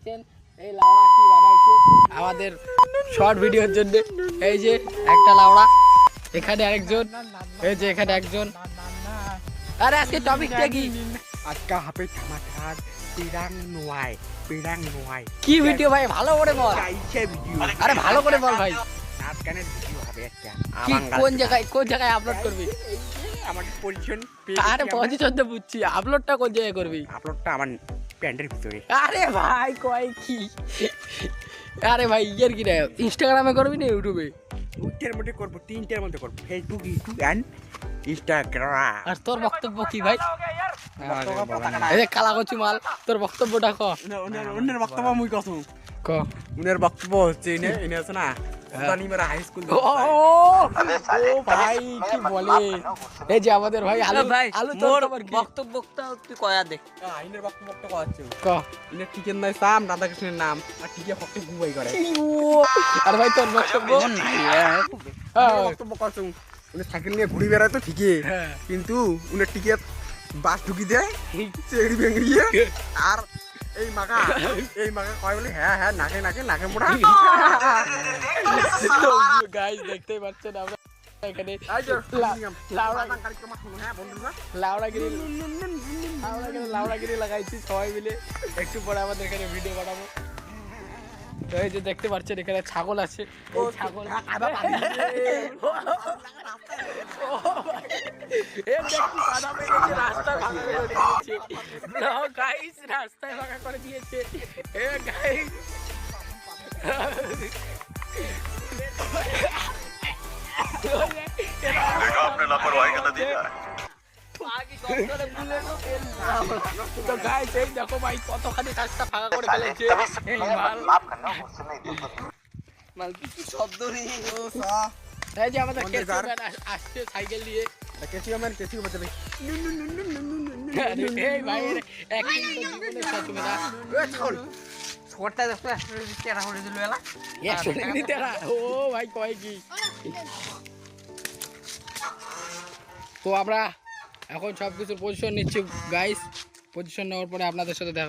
দেখছেন? এই লাউড়া কি বানাইছে? আমাদের শর্ট ভিডিওর জন্য এই যে একটা লাউড়া এখানে আরেকজন এই যে এখানে একজন আরে আজকে টপিকটা কি? আজকা হাপে ধামাকার পিরাং নোয়াই পিরাং নোয়াই। কি ভিডিও ভাই? ভালো করে বল। কাইছে ভিডিও আরে ভালো করে বল ভাই। নাচ ভিডিও হবে একটা। কি কোন জায়গায় কোন জায়গায় আপলোড করবি? আমাদের পজিশন আরে পজিশন তো বুঝছি। আপলোডটা কোন জায়গায় করবি? আপলোডটা আমার প্যান্টের ভিতরে। আরে ভাই কয় কি? আরে ভাই ইয়ের কি রে? ইনস্টাগ্রামে করবি না ইউটিউবে দুইটার মধ্যে করব তিনটার মধ্যে করব। ফেসবুক ইউটিউব অ্যান্ড ইনস্টাগ্রাম আর তোর বক্তব্য কি ভাই? এই যে কালা কচি মাল তোর বক্তব্যটা ক? অন্যের বক্তব্য মুই কত ক? উনের বক্তব্য হচ্ছে ইনে ইনে আছে না জানি মেরা হাই স্কুল ও ও ভাই কি বলে এই যে আমাদের ভাই আলু ভাই আলু তোর মোর খবর তুই কয়া দে। ইনের বক্তব্য কচ্ছে ক। ইনের টিকের নাই সাম রাধা নাম আর টিকে ফক্কে ঘুমাই করে। আর ভাই তোর বক্তব্য? হ্যাঁ, বক্তব্য করছে উনি সাইকেল নিয়ে ঘুরি বেড়ায় তো ঠিকই হ্যাঁ। কিন্তু উনি টিকে বাস ঢুকি দেয় চেড়ি ভেঙড়িয়ে আর এই মাগা এই মাগা কয় বলে হ্যাঁ হ্যাঁ নাকে নাকে নাকে মোড়া গাইস দেখতেই পাচ্ছেন আমরা এখানে হ্যাঁ লাউড়াগিরি লাগাইছি সবাই মিলে একটু পরে আমাদের এখানে ভিডিও বানাবো তো এই যে দেখতে পাচ্ছেন এখানে ছাগল আছে ছাগল এ দেখছি কাদা পেয়ে গেছে, রাস্তা ভাঙা করে দিয়েছে। No, guys, রাস্তায় ভাঙা করে দিয়েছে এ গাইস देखा आपने लापरवाही का नतीजा है তো গাইস এই দেখো ভাই কতখানি রাস্তা ফাঁকা করে ফেলেছে এই মাল মাল কি শব্দ নেই এই যে আমাদের কোন কেসি জার? ম্যান আস- আসছে সাইকেল দিয়ে কেসিও ম্যান কেসিও বাজাবে এই ভাই এর তো জীবনে শেষ হবে না। ছোটটা দেখো করে দিল এলা একশো টাকা দিতে ও ভাই কয় কি তো আমরা এখন সব কিছুর পজিশন নিচ্ছি গাইস পজিশন নেওয়ার পরে আপনাদের সাথে দেখা